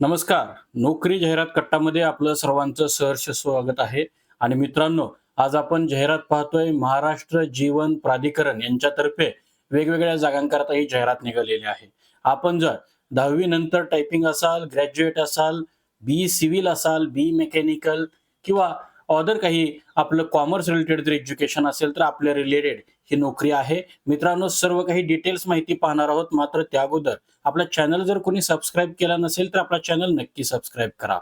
नमस्कार. नोकरी जाहिरात कट्टामध्ये आपलं सर्वांचं सहर्ष स्वागत आहे. आणि मित्रांनो आज आपण जाहिरात पाहतोय महाराष्ट्र जीवन प्राधिकरण यांच्यातर्फे वेगवेगळ्या जागांकरता ही जाहिरात निघालेली आहे. आपण जर दहावी नंतर टायपिंग असाल ग्रॅज्युएट असाल बी सिव्हिल असाल बी मेकॅनिकल किंवा अदर काही आपलं कॉमर्स रिलेटेड जर एज्युकेशन असेल तर आपल्या रिलेटेड ही नोकरी आहे. मित्रांनो सर्व काही डिटेल्स माहिती पाहणार आहोत. मात्र त्या अगोदर आपला चॅनल जर कोणी सबस्क्राईब केला नसेल तर आपला चॅनल नक्की सबस्क्राईब करा.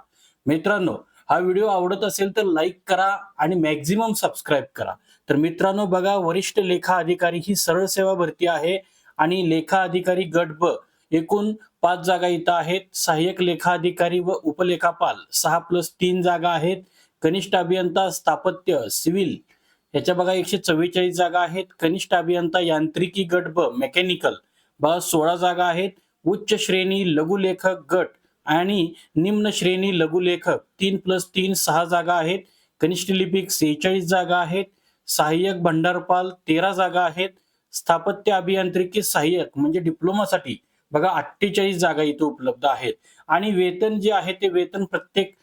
मित्रांनो हा व्हिडिओ आवडत असेल तर लाईक करा आणि मॅक्झिमम सबस्क्राईब करा. तर मित्रांनो बघा वरिष्ठ लेखा अधिकारी ही सरळ सेवा भरती आहे आणि लेखा अधिकारी गट ब एकूण पाच जागा इथं आहेत. सहाय्यक लेखा अधिकारी व उपलेखापाल सहा प्लस तीन जागा आहेत. कनिष्ठ अभियंता स्थापत्य सिव्हिल याच्या बघा एकशे चव्वेचाळीस जागा आहेत. कनिष्ठ अभियंता यांत्रिकी गट ब मेकॅनिकल बघा सोळा जागा आहेत. उच्च श्रेणी लघुलेखक गट आणि निम्न श्रेणी लघुलेखक तीन प्लस तीन सहा जागा आहेत. कनिष्ठ लिपिक सेहेचाळीस जागा आहेत. सहाय्यक भंडारपाल तेरा जागा आहेत. स्थापत्य अभियांत्रिकी सहाय्यक म्हणजे डिप्लोमासाठी बघा अठ्ठेचाळीस जागा इथे उपलब्ध आहेत. आणि वेतन जे आहे ते वेतन प्रत्येक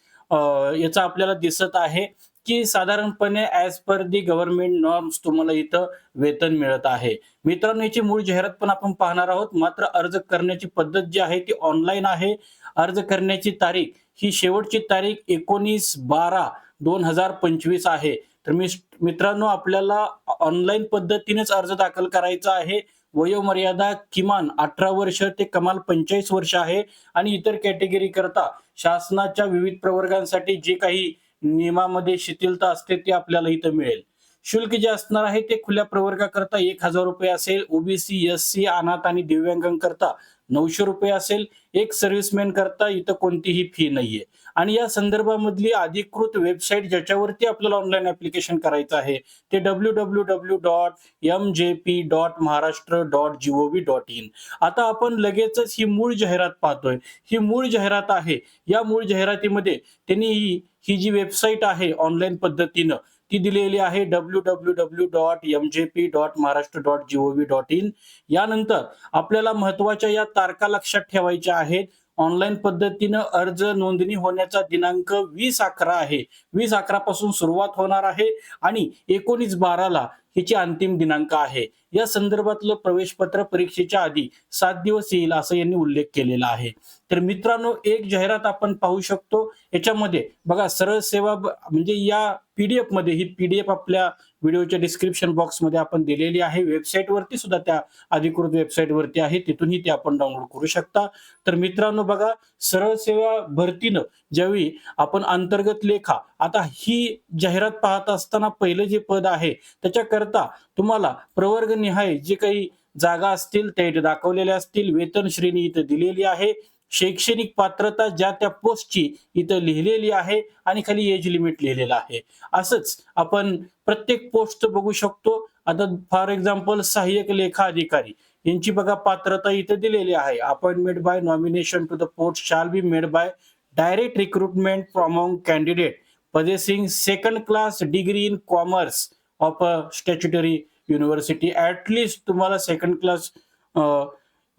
याचा आपल्याला दिसत आहे. की साधारणपणे as per the government norms तुम्हाला इथं वेतन मिळत आहे. मित्रांनो याची मूळ जाहिरात पण आपण पाहणार आहोत. मात्र अर्ज करण्याची पद्धत जी आहे ती ऑनलाईन आहे. अर्ज करण्याची तारीख ही शेवटची तारीख एकोणीस बारा दोन हजार पंचवीस आहे. तर मी मित्रांनो आपल्याला ऑनलाईन पद्धतीनेच अर्ज दाखल करायचा आहे. वयोमर्यादा किमान अठरा वर्ष ते कमाल पंचेचाळीस वर्ष आहे. आणि इतर कॅटेगरी करता शासनाच्या विविध प्रवर्गांसाठी जे काही नियमामध्ये शिथिलता असते ते आपल्याला इथं मिळेल. शुल्क जे असणार आहे ते खुल्या प्रवर्गाकरता एक हजार रुपये असेल ओबीसी एस सी अनाथ आणि दिव्यांगांकरता नऊशे रुपये असेल. एक सर्व्हिसमॅन करता इथं कोणतीही फी नाहीये. आणि या संदर्भामधली अधिकृत वेबसाईट ज्याच्यावरती आपल्याला ऑनलाईन ऍप्लिकेशन करायचं आहे ते W W W dot M J P dot Maharashtra dot GOV dot in आता आपण लगेचच ही मूळ जाहिरात पाहतोय. ही मूळ जाहिरात आहे. या मूळ जाहिरातीमध्ये त्यांनी ही ही जी वेबसाईट आहे ऑनलाईन पद्धतीनं ती दिलेली आहे W W W dot M J P dot Maharashtra dot GOV dot in यानंतर आपल्याला महत्त्वाच्या या तारखा लक्षात ठेवायच्या आहेत. ऑनलाईन पद्धतीनं अर्ज नोंदणी होण्याचा दिनांक वीस अकरा आहे. वीस अकरा पासून सुरुवात होणार आहे आणि एकोणीस बाराला हिची अंतिम दिनांक आहे. या संदर्भातलं प्रवेशपत्र परीक्षेच्या आधी सात दिवस येईल असं यांनी उल्लेख केलेला आहे. तर मित्रांनो एक जाहिरात आपण पाहू शकतो. याच्यामध्ये बघा सरळ सेवा म्हणजे या पीडीएफमध्ये ही पीडीएफ आपल्या व्हिडिओच्या डिस्क्रिप्शन बॉक्समध्ये आपण दिलेली आहे. वेबसाईट वरती सुद्धा त्या अधिकृत वेबसाईट वरती आहे. तिथूनही ते आपण डाउनलोड करू शकता. तर मित्रांनो बघा सरळ सेवा भरतीनं ज्यावेळी आपण अंतर्गत लेखा आता ही जाहिरात पाहत असताना पहिलं जे पद आहे त्याच्याकरता तुम्हाला प्रवर्ग निहाय जे काही जागा असतील ते दाखवलेले दाखवलेल्या असतील. वेतन श्रेणी इथं दिलेली आहे. शैक्षणिक पात्रता ज्या त्या पोस्टची इथं लिहिलेली आहे आणि खाली एज लिमिट लिहिलेलं आहे. असंच आपण प्रत्येक पोस्ट बघू शकतो. आता फॉर एक्झाम्पल सहाय्यक लेखा अधिकारी. यांची बघा पात्रता इथं दिलेली आहे. Appointment by nomination to the post shall be made by direct recruitment from candidate possessing second class degree in commerce of a statutory university. At least तुम्हाला सेकंड क्लास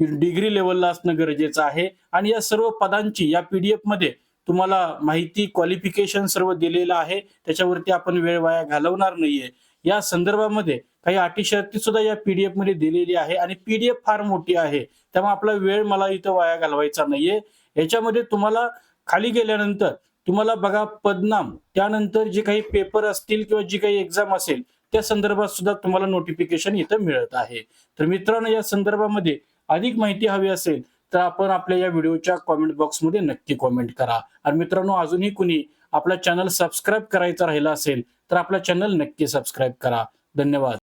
डिग्री लेवलला असणं गरजेचं आहे. आणि या सर्व पदांची या पीडीएफमध्ये तुम्हाला माहिती क्वालिफिकेशन सर्व दिलेलं आहे. त्याच्यावरती आपण वेळ वाया घालवणार नाहीये. या संदर्भामध्ये काही अटी शर्ती सुद्धा या पीडीएफमध्ये दिलेली आहे. आणि पीडीएफ फार मोठी आहे. त्यामुळे आपला वेळ मला इथं वाया घालवायचा नाहीये. याच्यामध्ये तुम्हाला खाली गेल्यानंतर तुम्हाला बघा पदनाम त्यानंतर जे काही पेपर असतील किंवा जी काही एक्झाम असेल त्या संदर्भात सुद्धा तुम्हाला नोटिफिकेशन इथं मिळत आहे. तर मित्रांनो या संदर्भामध्ये अधिक माहिती हवी असेल तर आपण आपल्या या व्हिडिओच्या कॉमेंट बॉक्समध्ये नक्की कॉमेंट करा. आणि मित्रांनो अजूनही कुणी आपला चॅनल सबस्क्राईब करायचा राहिला असेल तर आपला चॅनल नक्की सबस्क्राईब करा. धन्यवाद.